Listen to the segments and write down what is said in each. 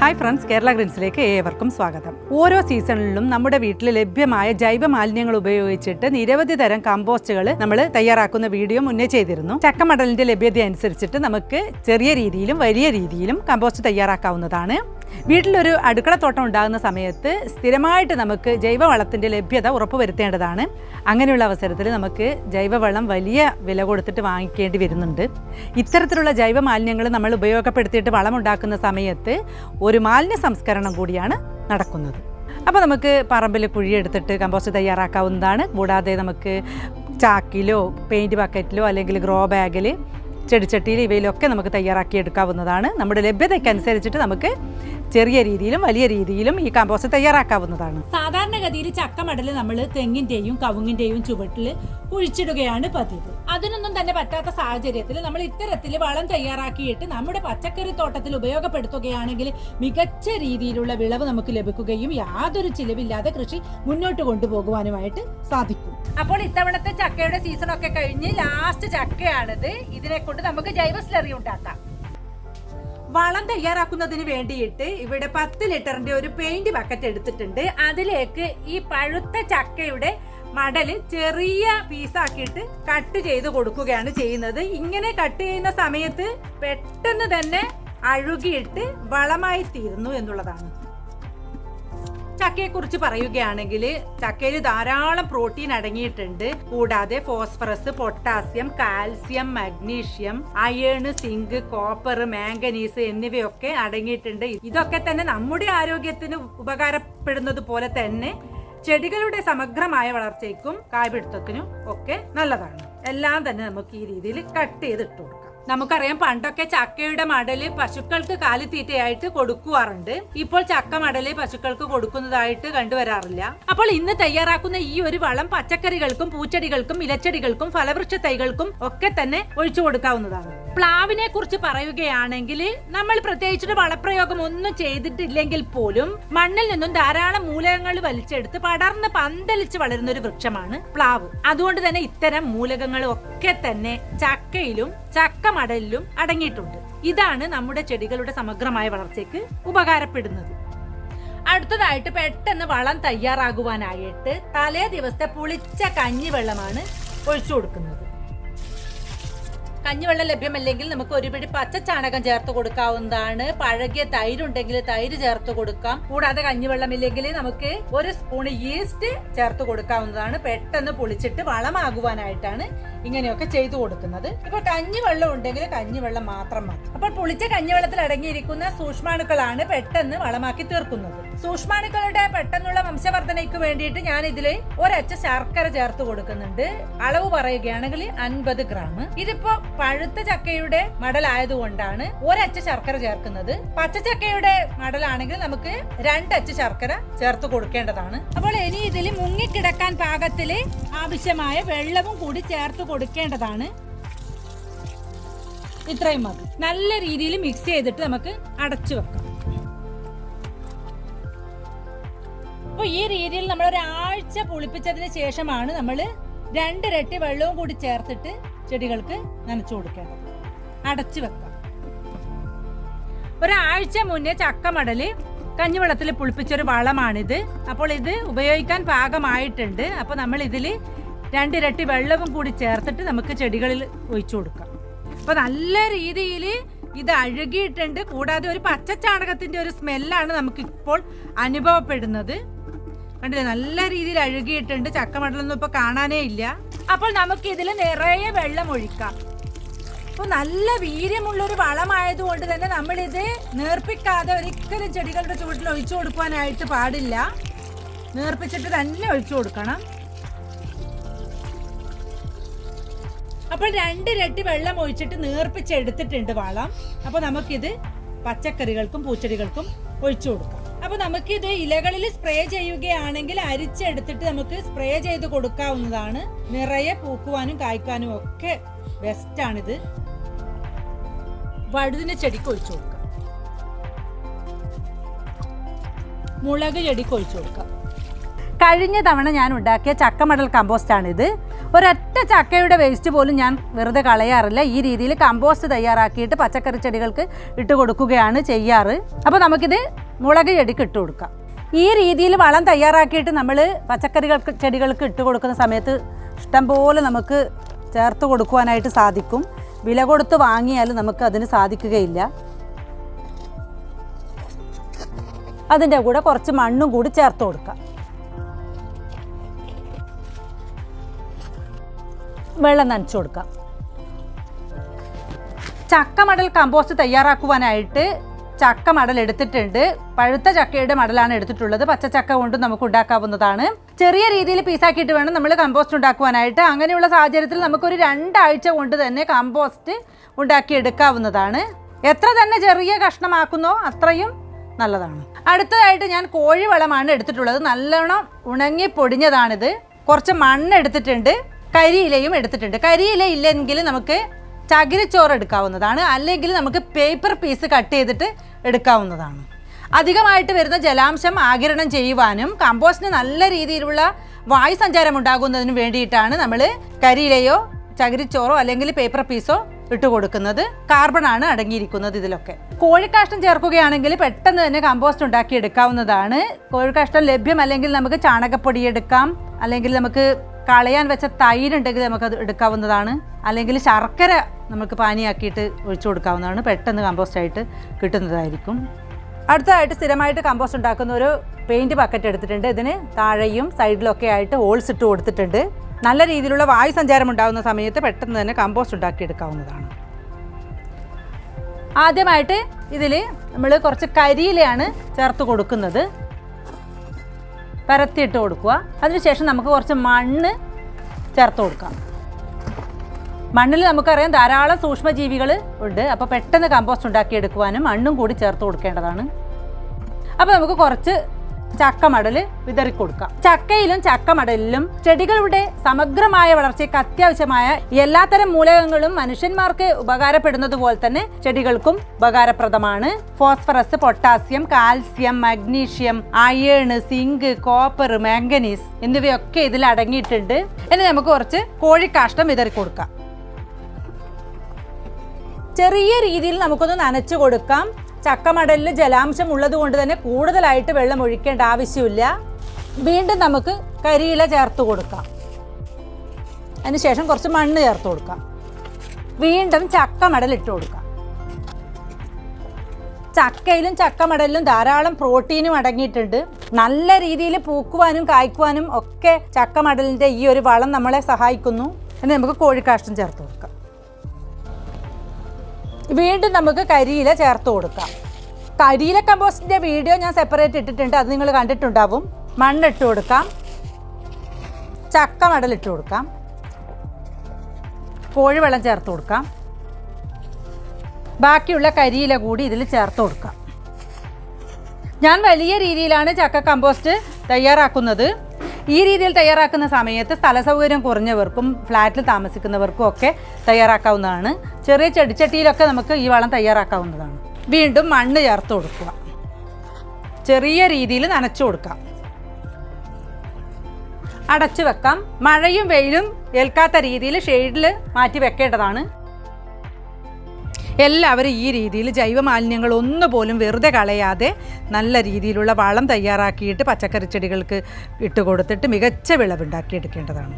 Hi friends Kerala ഗ്രീൻസിലേക്ക് ഏവർക്കും സ്വാഗതം. ഓരോ സീസണിലും നമ്മുടെ വീട്ടിൽ ലഭ്യമായ ജൈവ മാലിന്യങ്ങൾ ഉപയോഗിച്ചിട്ട് നിരവധി തരം കമ്പോസ്റ്റുകൾ നമ്മൾ തയ്യാറാക്കുന്ന വീഡിയോ മുന്നേ ചെയ്തിരുന്നു. ചക്കമടലിന്റെ ലഭ്യത അനുസരിച്ചിട്ട് നമുക്ക് ചെറിയ രീതിയിലും വലിയ രീതിയിലും കമ്പോസ്റ്റ് തയ്യാറാക്കാവുന്നതാണ്. വീട്ടിലൊരു അടുക്കളത്തോട്ടം ഉണ്ടാകുന്ന സമയത്ത് സ്ഥിരമായിട്ട് നമുക്ക് ജൈവവളത്തിന്റെ ലഭ്യത ഉറപ്പുവരുത്തേണ്ടതാണ്. അങ്ങനെയുള്ള അവസരത്തിൽ നമുക്ക് ജൈവവളം വലിയ വില കൊടുത്തിട്ട് വാങ്ങിക്കേണ്ടി വരുന്നുണ്ട്. ഇത്തരത്തിലുള്ള ജൈവ മാലിന്യങ്ങൾ നമ്മൾ ഉപയോഗപ്പെടുത്തിയിട്ട് വളമുണ്ടാക്കുന്ന സമയത്ത് ഒരു മാലിന്യ സംസ്കരണം കൂടിയാണ് നടക്കുന്നത്. അപ്പോൾ നമുക്ക് പറമ്പിൽ കുഴിയെടുത്തിട്ട് കമ്പോസ്റ്റ് തയ്യാറാക്കാവുന്നതാണ്. കൂടാതെ നമുക്ക് ചാക്കിലോ പെയിന്റ് ബക്കറ്റിലോ അല്ലെങ്കിൽ ഗ്രോ ബാഗിൽ ചെടിച്ചട്ടിയിൽ ഇവയിലൊക്കെ നമുക്ക് തയ്യാറാക്കി എടുക്കാവുന്നതാണ് നമ്മുടെ ലഭ്യതയ്ക്കനുസരിച്ചിട്ട് നമുക്ക് ചെറിയ രീതിയിലും വലിയ രീതിയിലും ഈ കമ്പോസ്റ്റ് തയ്യാറാക്കാവുന്നതാണ്. സാധാരണഗതിയിൽ ചക്കമടൽ നമ്മൾ തെങ്ങിന്റെയും കവുങ്ങിന്റെയും ചുവട്ടിൽ കുഴിച്ചിടുകയാണ് പതിവ്. അതിനൊന്നും തന്നെ പറ്റാത്ത സാഹചര്യത്തിൽ നമ്മൾ ഇത്തരത്തിൽ വളം തയ്യാറാക്കിയിട്ട് നമ്മുടെ പച്ചക്കറി തോട്ടത്തിൽ ഉപയോഗപ്പെടുത്തുകയാണെങ്കിൽ മികച്ച രീതിയിലുള്ള വിളവ് നമുക്ക് ലഭിക്കുകയും യാതൊരു ചിലവില്ലാതെ കൃഷി മുന്നോട്ട് കൊണ്ടുപോകുവാനുമായിട്ട് സാധിക്കും. അപ്പോൾ ഇത്തവണത്തെ ചക്കയുടെ സീസൺ ഒക്കെ കഴിഞ്ഞ് ലാസ്റ്റ് ചക്കയാണിത്. ഇതിനെ കൊണ്ട് നമുക്ക് ജൈവ സ്ലറി ഉണ്ടാക്കാം. വളം തയ്യാറാക്കുന്നതിന് വേണ്ടിയിട്ട് ഇവിടെ പത്ത് ലിറ്ററിന്റെ ഒരു പെയിന്റ് ബക്കറ്റ് എടുത്തിട്ടുണ്ട്. അതിലേക്ക് ഈ പഴുത്ത ചക്കയുടെ മടൽ ചെറിയ പീസാക്കിയിട്ട് കട്ട് ചെയ്ത് കൊടുക്കുകയാണ് ചെയ്യുന്നത്. ഇങ്ങനെ കട്ട് ചെയ്യുന്ന സമയത്ത് പെട്ടെന്ന് തന്നെ അഴുകിയിട്ട് വളമായി തീരുന്നു എന്നുള്ളതാണ്. ചക്കയെക്കുറിച്ച് പറയുകയാണെങ്കിൽ ചക്കയിൽ ധാരാളം പ്രോട്ടീൻ അടങ്ങിയിട്ടുണ്ട്. കൂടാതെ phosphorus potassium calcium magnesium iron zinc copper manganese എന്നിവയൊക്കെ അടങ്ങിയിട്ടുണ്ട്. ഇതൊക്കെ തന്നെ നമ്മുടെ ആരോഗ്യത്തിന് ഉപകാരപ്പെടുന്നത് പോലെ തന്നെ ചെടികളുടെ സമഗ്രമായ വളർച്ചയ്ക്കും കായ്പിടുത്തത്തിനും ഒക്കെ നല്ലതാണ്. എല്ലാം തന്നെ നമുക്ക് ഈ രീതിയിൽ കട്ട് ചെയ്ത് ഇട്ട് കൊടുക്കാം. നമുക്കറിയാം പണ്ടൊക്കെ ചക്കയുടെ മടൽ പശുക്കൾക്ക് കാലിത്തീറ്റയായിട്ട് കൊടുക്കുവാറുണ്ട്. ഇപ്പോൾ ചക്ക മടൽ പശുക്കൾക്ക് കൊടുക്കുന്നതായിട്ട് കണ്ടുവരാറില്ല. അപ്പോൾ ഇന്ന് തയ്യാറാക്കുന്ന ഈ ഒരു വളം പച്ചക്കറികൾക്കും പൂച്ചെടികൾക്കും ഇലച്ചെടികൾക്കും ഫലവൃക്ഷ തൈകൾക്കും ഒക്കെ തന്നെ ഒഴിച്ചു കൊടുക്കാവുന്നതാണ്. പ്ലാവിനെ കുറിച്ച് പറയുകയാണെങ്കിൽ നമ്മൾ പ്രത്യേകിച്ചിട്ട് വളപ്രയോഗം ഒന്നും ചെയ്തിട്ടില്ലെങ്കിൽ പോലും മണ്ണിൽ നിന്നും ധാരാളം മൂലകങ്ങൾ വലിച്ചെടുത്ത് പടർന്ന് പന്തലിച്ച് വളരുന്ന ഒരു വൃക്ഷമാണ് പ്ലാവ്. അതുകൊണ്ട് തന്നെ ഇത്തരം മൂലകങ്ങൾ ഒക്കെ തന്നെ ചക്കയിലും ചക്ക മടലിലും അടങ്ങിയിട്ടുണ്ട്. ഇതാണ് നമ്മുടെ ചെടികളുടെ സമഗ്രമായ വളർച്ചയ്ക്ക് ഉപകാരപ്പെടുന്നത്. അടുത്തതായിട്ട് പെട്ടെന്ന് വളം തയ്യാറാകുവാനായിട്ട് തലേ ദിവസത്തെ പുളിച്ച കഞ്ഞിവെള്ളമാണ് ഒഴിച്ചു കൊടുക്കുന്നത്. കഞ്ഞിവെള്ളം ലഭ്യമല്ലെങ്കിൽ നമുക്ക് ഒരു പിടി പച്ച ചാണകം ചേർത്ത് കൊടുക്കാവുന്നതാണ്. പഴകിയ തൈരുണ്ടെങ്കിൽ തൈര് ചേർത്ത് കൊടുക്കാം. കൂടാതെ കഞ്ഞിവെള്ളം ഇല്ലെങ്കിൽ നമുക്ക് ഒരു സ്പൂൺ ഈസ്റ്റ് ചേർത്ത് കൊടുക്കാവുന്നതാണ്. പെട്ടെന്ന് പൊളിച്ചിട്ട് വളമാകുവാനായിട്ടാണ് ഇങ്ങനെയൊക്കെ ചെയ്തു കൊടുക്കുന്നത്. ഇപ്പൊ കഞ്ഞിവെള്ളം ഉണ്ടെങ്കിൽ കഞ്ഞിവെള്ളം മാത്രം മതി. അപ്പോൾ പൊളിച്ച കഞ്ഞിവെള്ളത്തിൽ അടങ്ങിയിരിക്കുന്ന സൂക്ഷ്മാണുക്കളാണ് പെട്ടെന്ന് വളമാക്കി തീർക്കുന്നത്. സൂക്ഷ്മാണുക്കളുടെ പെട്ടെന്നുള്ള വംശവർദ്ധനയ്ക്ക് വേണ്ടിയിട്ട് ഞാൻ ഇതിൽ ഒരച്ച ശർക്കര ചേർത്ത് കൊടുക്കുന്നുണ്ട്. അളവ് പറയുകയാണെങ്കിൽ അൻപത് ഗ്രാം. ഇതിപ്പോ പഴുത്ത ചക്കയുടെ മടലായതുകൊണ്ടാണ് ഒരച്ച ശർക്കര ചേർക്കുന്നത്. പച്ച ചക്കയുടെ മടലാണെങ്കിൽ നമുക്ക് രണ്ടച്ച ശർക്കര ചേർത്ത് കൊടുക്കേണ്ടതാണ്. അപ്പോൾ ഇനി ഇതിൽ മുങ്ങിക്കിടക്കാൻ പാകത്തിൽ ആവശ്യമായ വെള്ളവും കൂടി ചേർത്ത് കൊടുക്കേണ്ടതാണ്. ഇത്രയും മതി. നല്ല രീതിയിൽ മിക്സ് ചെയ്തിട്ട് നമുക്ക് അടച്ചു വെക്കാം. അപ്പോൾ ഈ രീതിയിൽ നമ്മൾ ഒരാഴ്ച പുളിപ്പിച്ചതിന് ശേഷമാണ് നമ്മൾ രണ്ടിരട്ടി വെള്ളവും കൂടി ചേർത്തിട്ട് ചെടികൾക്ക് നനച്ചു കൊടുക്കേണ്ടത്. അടച്ചു വെക്കാം ഒരാഴ്ച മുന്നേ ചക്കമടൽ കഞ്ഞിവെള്ളത്തിൽ പുളിപ്പിച്ചൊരു വളമാണിത്. അപ്പോൾ ഇത് ഉപയോഗിക്കാൻ പാകമായിട്ടുണ്ട്. അപ്പോൾ നമ്മൾ ഇതിൽ രണ്ടിരട്ടി വെള്ളവും കൂടി ചേർത്തിട്ട് നമുക്ക് ചെടികളിൽ ഒഴിച്ചു കൊടുക്കാം. അപ്പോൾ നല്ല രീതിയിൽ ഇത് അഴുകിയിട്ടുണ്ട്. കൂടാതെ ഒരു പച്ചച്ചാണകത്തിന്റെ ഒരു സ്മെല്ലാണ് നമുക്കിപ്പോൾ അനുഭവപ്പെടുന്നത്. കണ്ടില്ലേ? നല്ല രീതിയിൽ അഴുകിയിട്ടുണ്ട്. ചക്കമടലൊന്നും ഇപ്പൊ കാണാനേ ഇല്ല. അപ്പോൾ നമുക്ക് ഇതിൽ നിറയെ വെള്ളം ഒഴിക്കാം. അപ്പോൾ നല്ല വീര്യമുള്ള ഒരു വളമായതുകൊണ്ട് തന്നെ നമ്മളിത് നേർപ്പിക്കാതെ ഒരിക്കലും ചെടികളുടെ ചുവട്ടിൽ ഒഴിച്ചു കൊടുക്കുവാനായിട്ട് പാടില്ല. നേർപ്പിച്ചിട്ട് തന്നെ ഒഴിച്ചു കൊടുക്കണം. അപ്പോൾ രണ്ടിരട്ടി വെള്ളം ഒഴിച്ചിട്ട് നേർപ്പിച്ചെടുത്തിട്ടുണ്ട് വളം. അപ്പോൾ നമുക്കിത് പച്ചക്കറികൾക്കും പൂച്ചെടികൾക്കും ഒഴിച്ചു കൊടുക്കാം. അപ്പോൾ നമുക്കിത് ഇലകളിൽ സ്പ്രേ ചെയ്യുകയാണെങ്കിൽ അരിച്ചെടുത്തിട്ട് നമുക്ക് സ്പ്രേ ചെയ്ത് കൊടുക്കാവുന്നതാണ്. നിറയെ പൂക്കുവാനും കായ്ക്കാനും ഒക്കെ ബെസ്റ്റാണിത് വഴുതിന് ചെടിക്ക് ഒഴിച്ചു കൊടുക്കാം. മുളക് ചെടിക്ക് ഒഴിച്ചു കൊടുക്കാം. കഴിഞ്ഞ തവണ ഞാൻ ഉണ്ടാക്കിയ ചക്കമടൽ കമ്പോസ്റ്റാണിത് ഒരൊറ്റ ചക്കയുടെ വേസ്റ്റ് പോലും ഞാൻ വെറുതെ കളയാറില്ല. ഈ രീതിയിൽ കമ്പോസ്റ്റ് തയ്യാറാക്കിയിട്ട് പച്ചക്കറി ചെടികൾക്ക് ഇട്ട് കൊടുക്കുകയാണ് ചെയ്യാറ്. അപ്പോൾ നമുക്കിത് മുളക് ചെടിക്ക് ഇട്ട് കൊടുക്കാം. ഈ രീതിയിൽ വളം തയ്യാറാക്കിയിട്ട് നമ്മൾ പച്ചക്കറികൾക്ക് ചെടികൾക്ക് ഇട്ട് കൊടുക്കുന്ന സമയത്ത് ഇഷ്ടംപോലെ നമുക്ക് ചേർത്ത് കൊടുക്കുവാനായിട്ട് സാധിക്കും. വില കൊടുത്ത് വാങ്ങിയാൽ നമുക്ക് അതിന് സാധിക്കുകയില്ല. അതിന്റെ കൂടെ കുറച്ച് മണ്ണും കൂടി ചേർത്ത് കൊടുക്കാം. വെള്ളം നനച്ചു കൊടുക്കാം. ചക്കമടൽ കമ്പോസ്റ്റ് തയ്യാറാക്കുവാനായിട്ട് ചക്ക മടൽ എടുത്തിട്ടുണ്ട്. പഴുത്ത ചക്കയുടെ മടലാണ് എടുത്തിട്ടുള്ളത്. പച്ചച്ചക്ക കൊണ്ട് നമുക്ക് ഉണ്ടാക്കാവുന്നതാണ്. ചെറിയ രീതിയിൽ പീസാക്കിയിട്ട് വേണം നമ്മൾ കമ്പോസ്റ്റ് ഉണ്ടാക്കുവാനായിട്ട്. അങ്ങനെയുള്ള സാഹചര്യത്തിൽ നമുക്കൊരു രണ്ടാഴ്ച കൊണ്ട് തന്നെ കമ്പോസ്റ്റ് ഉണ്ടാക്കിയെടുക്കാവുന്നതാണ്. എത്ര തന്നെ ചെറിയ കഷ്ണമാക്കുന്നോ അത്രയും നല്ലതാണ്. അടുത്തതായിട്ട് ഞാൻ കോഴിവളമാണ് എടുത്തിട്ടുള്ളത്. നല്ലോണം ഉണങ്ങി പൊടിഞ്ഞതാണിത്. കുറച്ച് മണ്ണ് എടുത്തിട്ടുണ്ട്. കരിയിലയും എടുത്തിട്ടുണ്ട്. കരിയില ഇല്ലെങ്കിൽ നമുക്ക് ചകിരിച്ചോറ് എടുക്കാവുന്നതാണ് അല്ലെങ്കിൽ നമുക്ക് പേപ്പർ പീസ് കട്ട് ചെയ്തിട്ട് എടുക്കാവുന്നതാണ്. അധികമായിട്ട് വരുന്ന ജലാംശം ആകിരണം ചെയ്യുവാനും കമ്പോസ്റ്റിന് നല്ല രീതിയിലുള്ള വായു സഞ്ചാരം ഉണ്ടാകുന്നതിന് വേണ്ടിയിട്ടാണ് നമ്മൾ കരിയിലയോ ചകിരിച്ചോറോ അല്ലെങ്കിൽ പേപ്പർ പീസോ ഇട്ട് കൊടുക്കുന്നത്. കാർബൺ ആണ് അടങ്ങിയിരിക്കുന്നത് ഇതിലൊക്കെ. കോഴിക്കാഷ്ടം ചേർക്കുകയാണെങ്കിൽ പെട്ടെന്ന് തന്നെ കമ്പോസ്റ്റ് ഉണ്ടാക്കി എടുക്കാവുന്നതാണ്. കോഴിക്കാഷ്ടം ലഭ്യമല്ലെങ്കിൽ നമുക്ക് ചാണകപ്പൊടി എടുക്കാം. അല്ലെങ്കിൽ നമുക്ക് കളയാൻ വെച്ച തൈരുണ്ടെങ്കിൽ നമുക്കത് എടുക്കാവുന്നതാണ്. അല്ലെങ്കിൽ ശർക്കര നമുക്ക് പാനിയാക്കിയിട്ട് ഒഴിച്ചു കൊടുക്കാവുന്നതാണ്. പെട്ടെന്ന് കമ്പോസ്റ്റ് ആയിട്ട് കിട്ടുന്നതായിരിക്കും. അടുത്തതായിട്ട് സ്ഥിരമായിട്ട് കമ്പോസ്റ്റ് ഉണ്ടാക്കുന്ന ഒരു പെയിന്റ് ബക്കറ്റ് എടുത്തിട്ടുണ്ട്. ഇതിന് താഴെയും സൈഡിലൊക്കെ ആയിട്ട് ഹോൾസ് ഇട്ട് കൊടുത്തിട്ടുണ്ട്. നല്ല രീതിയിലുള്ള വായു സഞ്ചാരം ഉണ്ടാകുന്ന സമയത്ത് പെട്ടെന്ന് തന്നെ കമ്പോസ്റ്റ് ഉണ്ടാക്കിയെടുക്കാവുന്നതാണ്. ആദ്യമായിട്ട് ഇതിൽ നമ്മൾ കുറച്ച് കരിയിലയാണ് ചേർത്ത് കൊടുക്കുന്നത്. പരത്തിയിട്ട് കൊടുക്കുക. അതിനുശേഷം നമുക്ക് കുറച്ച് മണ്ണ് ചേർത്ത് കൊടുക്കാം. മണ്ണിൽ നമുക്കറിയാം ധാരാളം സൂക്ഷ്മജീവികൾ ഉണ്ട്. അപ്പോൾ പെട്ടെന്ന് കമ്പോസ്റ്റ് ഉണ്ടാക്കിയെടുക്കുവാനും മണ്ണും കൂടി ചേർത്ത് കൊടുക്കേണ്ടതാണ്. അപ്പോൾ നമുക്ക് കുറച്ച് ചക്കമടൽ വിതറി കൊടുക്കാം ചക്കയിലും ചക്കമടലിലും ചെടികളുടെ സമഗ്രമായ വളർച്ചയ്ക്ക് അത്യാവശ്യമായ എല്ലാത്തരം മൂലകങ്ങളും മനുഷ്യന്മാർക്ക് ഉപകാരപ്പെടുന്നത് പോലെ തന്നെ ചെടികൾക്കും ഉപകാരപ്രദമാണ്. Phosphorus potassium calcium magnesium iron zinc copper manganese എന്നിവയൊക്കെ ഇതിൽ അടങ്ങിയിട്ടുണ്ട്. ഇനി നമുക്ക് കുറച്ച് കോഴിക്കാഷ്ടം വിതറിക്കൊടുക്കാം. ചെറിയ രീതിയിൽ നമുക്കൊന്ന് നനച്ചു കൊടുക്കാം ചക്കമടലിൽ ജലാംശം ഉള്ളത് കൊണ്ട് തന്നെ കൂടുതലായിട്ട് വെള്ളം ഒഴിക്കേണ്ട ആവശ്യമില്ല. വീണ്ടും നമുക്ക് കരിയില ചേർത്ത് കൊടുക്കാം. അതിനുശേഷം കുറച്ച് മണ്ണ് ചേർത്ത് കൊടുക്കാം. വീണ്ടും ചക്കമടൽ ഇട്ട് കൊടുക്കാം. ചക്കയിലും ചക്കമടലിലും ധാരാളം പ്രോട്ടീനും അടങ്ങിയിട്ടുണ്ട്. നല്ല രീതിയിൽ പൂക്കുവാനും കായ്ക്കുവാനും ഒക്കെ ചക്കമടലിന്റെ ഈ ഒരു വളം നമ്മളെ സഹായിക്കുന്നു. എന്ന് നമുക്ക് കോഴിക്കാഷ്ടം ചേർത്ത് കൊടുക്കാം. വീണ്ടും നമുക്ക് കരിയില ചേർത്ത് കൊടുക്കാം. കരിയില കമ്പോസ്റ്റിന്റെ വീഡിയോ ഞാൻ സെപ്പറേറ്റ് ഇട്ടിട്ടുണ്ട്. അത് നിങ്ങൾ കണ്ടിട്ടുണ്ടാവും. മണ്ണിട്ട് കൊടുക്കാം. ചക്ക മടലിട്ട് കൊടുക്കാം. കോഴിവെള്ളം ചേർത്ത് കൊടുക്കാം. ബാക്കിയുള്ള കരിയില കൂടി ഇതിൽ ചേർത്ത് കൊടുക്കാം. ഞാൻ വലിയ രീതിയിലാണ് ചക്ക കമ്പോസ്റ്റ് തയ്യാറാക്കുന്നത്. ഈ രീതിയിൽ തയ്യാറാക്കുന്ന സമയത്ത് സ്ഥല സൗകര്യം കുറഞ്ഞവർക്കും ഫ്ലാറ്റിൽ താമസിക്കുന്നവർക്കും ഒക്കെ തയ്യാറാക്കാവുന്നതാണ്. ചെറിയ ചെടിച്ചട്ടിയിലൊക്കെ നമുക്ക് ഈ വളം തയ്യാറാക്കാവുന്നതാണ്. വീണ്ടും മണ്ണ് ചേർത്ത് കൊടുക്കുക. ചെറിയ രീതിയിൽ നനച്ചു കൊടുക്കാം. അടച്ചു വെക്കാം. മഴയും വെയിലും ഏൽക്കാത്ത രീതിയിൽ ഷെയ്ഡിൽ മാറ്റി വെക്കേണ്ടതാണ്. എല്ലാവരും ഈ രീതിയിൽ ജൈവ മാലിന്യങ്ങൾ ഒന്നുപോലും വെറുതെ കളയാതെ നല്ല രീതിയിലുള്ള വളം തയ്യാറാക്കിയിട്ട് പച്ചക്കറി ചെടികൾക്ക് ഇട്ട് കൊടുത്തിട്ട് മികച്ച വിളവുണ്ടാക്കിയെടുക്കേണ്ടതാണ്.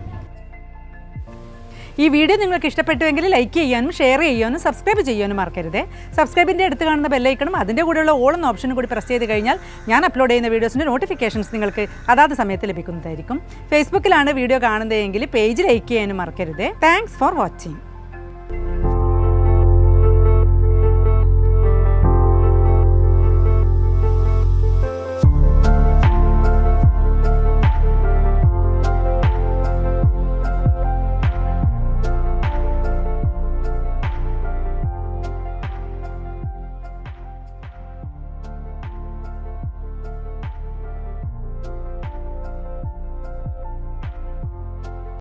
ഈ വീഡിയോ നിങ്ങൾക്ക് ഇഷ്ടപ്പെട്ടുവെങ്കിൽ ലൈക്ക് ചെയ്യാനും ഷെയർ ചെയ്യാനും സബ്സ്ക്രൈബ് ചെയ്യാനും മറക്കരുത്. സബ്സ്ക്രൈബിന്റെ അടുത്ത് കാണുന്ന ബെല്ലൈക്കണം അതിന്റെ കൂടെയുള്ള ഓൾ എന്ന ഓപ്ഷനും കൂടി പ്രസ് ചെയ്ത് കഴിഞ്ഞാൽ ഞാൻ അപ്ലോഡ് ചെയ്യുന്ന വീഡിയോസിന്റെ നോട്ടിഫിക്കേഷൻസ് നിങ്ങൾക്ക് അതാത് സമയത്ത് ലഭിക്കുന്നതായിരിക്കും. ഫേസ്ബുക്കിലാണ് വീഡിയോ കാണുന്നതെങ്കിൽ പേജ് ലൈക്ക് ചെയ്യാനും മറക്കരുത്. Thanks for watching